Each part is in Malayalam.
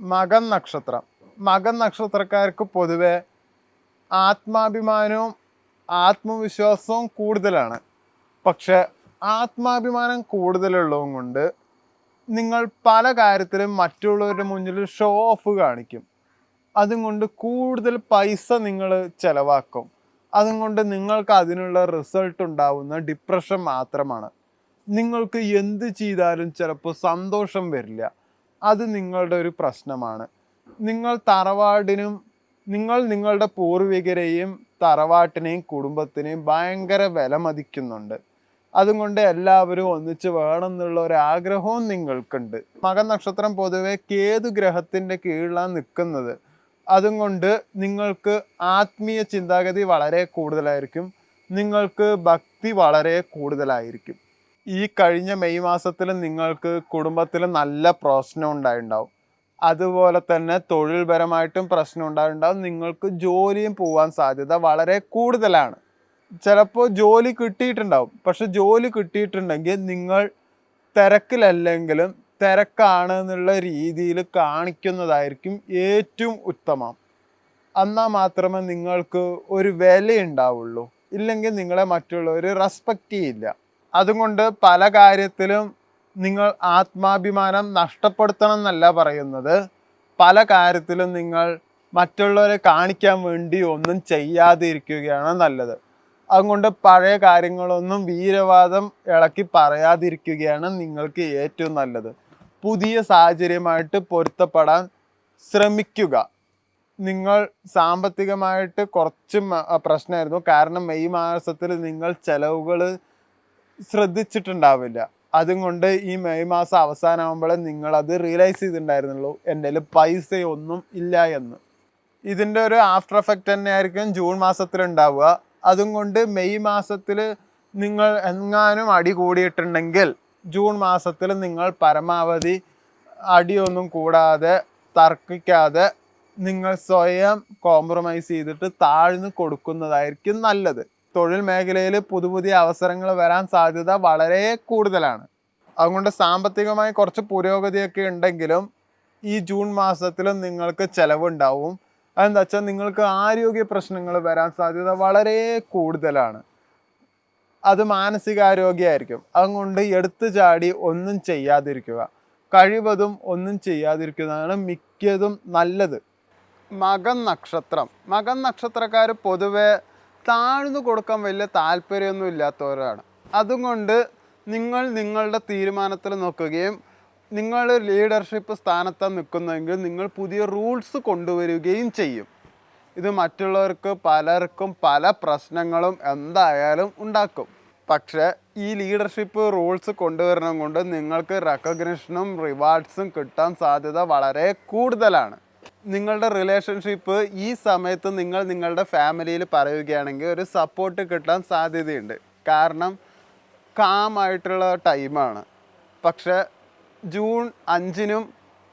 മകൻ നക്ഷത്രം. മകൻ നക്ഷത്രക്കാർക്ക് പൊതുവെ ആത്മാഭിമാനവും ആത്മവിശ്വാസവും കൂടുതലാണ്. പക്ഷെ ആത്മാഭിമാനം കൂടുതലുള്ളതും കൊണ്ട് നിങ്ങൾ പല കാര്യത്തിലും മറ്റുള്ളവരുടെ മുന്നിൽ ഷോ ഓഫ് കാണിക്കും. അതും കൊണ്ട് കൂടുതൽ പൈസ നിങ്ങൾ ചിലവാക്കും. അതും കൊണ്ട് നിങ്ങൾക്ക് അതിനുള്ള റിസൾട്ട് ഉണ്ടാവുന്ന ഡിപ്രഷൻ മാത്രമാണ്. നിങ്ങൾക്ക് എന്ത് ചെയ്താലും ചിലപ്പോൾ സന്തോഷം വരില്ല. അത് നിങ്ങളുടെ ഒരു പ്രശ്നമാണ്. നിങ്ങൾ തറവാടിനും നിങ്ങൾ നിങ്ങളുടെ പൂർവികരെയും തറവാട്ടിനെയും കുടുംബത്തിനെയും ഭയങ്കര വില മതിക്കുന്നുണ്ട് അതുകൊണ്ട് എല്ലാവരും ഒന്നിച്ച് വേണം എന്നുള്ള ഒരു ആഗ്രഹവും നിങ്ങൾക്കുണ്ട്. മകൻ നക്ഷത്രം പൊതുവെ കേതു ഗ്രഹത്തിന്റെ കീഴിലാണ് നിൽക്കുന്നത്. അതുകൊണ്ട് നിങ്ങൾക്ക് ആത്മീയ ചിന്താഗതി വളരെ കൂടുതലായിരിക്കും. നിങ്ങൾക്ക് ഭക്തി വളരെ കൂടുതലായിരിക്കും. ഈ കഴിഞ്ഞ മെയ് മാസത്തിൽ നിങ്ങൾക്ക് കുടുംബത്തിൽ നല്ല പ്രശ്നം ഉണ്ടായിട്ടുണ്ടാവും അതുപോലെ തന്നെ തൊഴിൽപരമായിട്ടും പ്രശ്നം ഉണ്ടായിട്ടുണ്ടാവും നിങ്ങൾക്ക് ജോലിയും പോവാൻ സാധ്യത വളരെ കൂടുതലാണ്. ചിലപ്പോൾ ജോലി കിട്ടിയിട്ടുണ്ടാവും. പക്ഷെ ജോലി കിട്ടിയിട്ടുണ്ടെങ്കിൽ നിങ്ങൾ തിരക്കിലല്ലെങ്കിലും തിരക്കാണ് എന്നുള്ള രീതിയിൽ കാണിക്കുന്നതായിരിക്കും ഏറ്റവും ഉത്തമം. എന്നാൽ മാത്രമേ നിങ്ങൾക്ക് ഒരു വില ഉണ്ടാവുള്ളൂ ഇല്ലെങ്കിൽ നിങ്ങളെ മറ്റുള്ളവർ റെസ്പെക്റ്റ് ചെയ്യില്ല. അതുകൊണ്ട് പല കാര്യത്തിലും നിങ്ങൾ ആത്മാഭിമാനം നഷ്ടപ്പെടുത്തണം എന്നല്ല പറയുന്നത്. പല കാര്യത്തിലും നിങ്ങൾ മറ്റുള്ളവരെ കാണിക്കാൻ വേണ്ടി ഒന്നും ചെയ്യാതിരിക്കുകയാണ് നല്ലത്. അതുകൊണ്ട് പഴയ കാര്യങ്ങളൊന്നും വീരവാദം ഇളക്കി പറയാതിരിക്കുകയാണ് നിങ്ങൾക്ക് ഏറ്റവും നല്ലത്. പുതിയ സാഹചര്യമായിട്ട് പൊരുത്തപ്പെടാൻ ശ്രമിക്കുക. നിങ്ങൾ സാമ്പത്തികമായിട്ട് കുറച്ച് പ്രശ്നമായിരുന്നു. കാരണം മെയ് മാസത്തിൽ നിങ്ങൾ ചെലവുകൾ ശ്രദ്ധിച്ചിട്ടുണ്ടാവില്ല. അതും കൊണ്ട് ഈ മെയ് മാസം അവസാനമാകുമ്പോഴേ നിങ്ങൾ അത് റിയലൈസ് ചെയ്തിട്ടുണ്ടായിരുന്നുള്ളൂ. എന്റെ പൈസ ഒന്നും ഇല്ല എന്ന്. ഇതിന്റെ ഒരു ആഫ്റ്റർ എഫക്റ്റ് തന്നെ ആയിരിക്കും ജൂൺ മാസത്തിൽ ഉണ്ടാവുക അതും കൊണ്ട് മെയ് മാസത്തിൽ നിങ്ങൾ എങ്ങാനും അടി കൂടിയിട്ടുണ്ടെങ്കിൽ ജൂൺ മാസത്തിൽ നിങ്ങൾ പരമാവധി അടിയൊന്നും കൂടാതെ തർക്കിക്കാതെ നിങ്ങൾ സ്വയം കോംപ്രമൈസ് ചെയ്തിട്ട് താഴ്ന്നു കൊടുക്കുന്നതായിരിക്കും നല്ലത്. തൊഴിൽ മേഖലയിൽ പുതു പുതിയ അവസരങ്ങൾ വരാൻ സാധ്യത വളരെ കൂടുതലാണ്. അതുകൊണ്ട് സാമ്പത്തികമായി കുറച്ച് പുരോഗതിയൊക്കെ ഉണ്ടെങ്കിലും ഈ ജൂൺ മാസത്തിലും നിങ്ങൾക്ക് ചിലവുണ്ടാവും. അതെന്താ വെച്ചാൽ നിങ്ങൾക്ക് ആരോഗ്യ പ്രശ്നങ്ങൾ വരാൻ സാധ്യത വളരെ കൂടുതലാണ്. അത് മാനസികാരോഗ്യമായിരിക്കും. അതുകൊണ്ട് എടുത്തു ചാടി ഒന്നും ചെയ്യാതിരിക്കുക. കഴിവതും ഒന്നും ചെയ്യാതിരിക്കുന്നതാണ് മിക്കതും നല്ലത്. മകൻ നക്ഷത്രം. മകൻ നക്ഷത്രക്കാർ പൊതുവെ താഴ്ന്നു കൊടുക്കാൻ വലിയ താല്പര്യമൊന്നും ഇല്ലാത്തവരാണ്. അതുകൊണ്ട് നിങ്ങൾ നിങ്ങളുടെ തീരുമാനത്തിൽ നോക്കുകയും നിങ്ങൾ ലീഡർഷിപ്പ് സ്ഥാനത്താണ് നിൽക്കുന്നതെങ്കിൽ നിങ്ങൾ പുതിയ റൂൾസ് കൊണ്ടുവരികയും ചെയ്യും. ഇത് മറ്റുള്ളവർക്ക് പലർക്കും പല പ്രശ്നങ്ങളും എന്തായാലും ഉണ്ടാക്കും. പക്ഷേ ഈ ലീഡർഷിപ്പ് റൂൾസ് കൊണ്ടുവരണം കൊണ്ട് നിങ്ങൾക്ക് റെക്കഗ്നിഷനും റിവാർഡ്സും കിട്ടാൻ സാധ്യത വളരെ കൂടുതലാണ്. നിങ്ങളുടെ റിലേഷൻഷിപ്പ് ഈ സമയത്ത് നിങ്ങൾ നിങ്ങളുടെ ഫാമിലിയിൽ പറയുകയാണെങ്കിൽ ഒരു സപ്പോർട്ട് കിട്ടാൻ സാധ്യതയുണ്ട്. കാരണം കാമായിട്ടുള്ള ടൈമാണ് പക്ഷെ ജൂൺ അഞ്ചിനും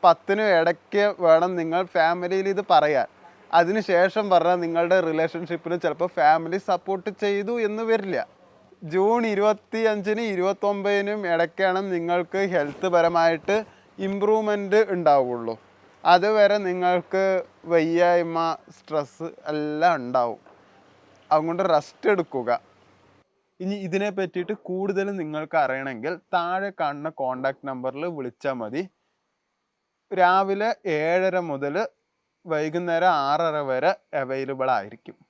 പത്തിനും ഇടയ്ക്ക് വേണം നിങ്ങൾ ഫാമിലിയിൽ ഇത് പറയാൻ. അതിനുശേഷം പറഞ്ഞാൽ നിങ്ങളുടെ റിലേഷൻഷിപ്പിന് ചിലപ്പോൾ ഫാമിലി സപ്പോർട്ട് ചെയ്തു എന്ന് വരില്ല. ജൂൺ ഇരുപത്തി അഞ്ചിന് ഇരുപത്തൊമ്പതിനും ഇടയ്ക്കാണ് നിങ്ങൾക്ക് ഹെൽത്ത് പരമായിട്ട് ഇമ്പ്രൂവ്മെന്റ് ഉണ്ടാവുള്ളൂ. അതുവരെ നിങ്ങൾക്ക് വയ്യായ്മ സ്ട്രെസ് എല്ലാം ഉണ്ടാവും. അതുകൊണ്ട് റെസ്റ്റ് എടുക്കുക. ഇനി ഇതിനെ പറ്റിയിട്ട് കൂടുതൽ നിങ്ങൾക്ക് അറിയണമെങ്കിൽ താഴെ കാണുന്ന കോണ്ടാക്ട് നമ്പറിൽ വിളിച്ചാൽ മതി. രാവിലെ ഏഴര മുതൽ വൈകുന്നേരം ആറര വരെ അവൈലബിൾ ആയിരിക്കും.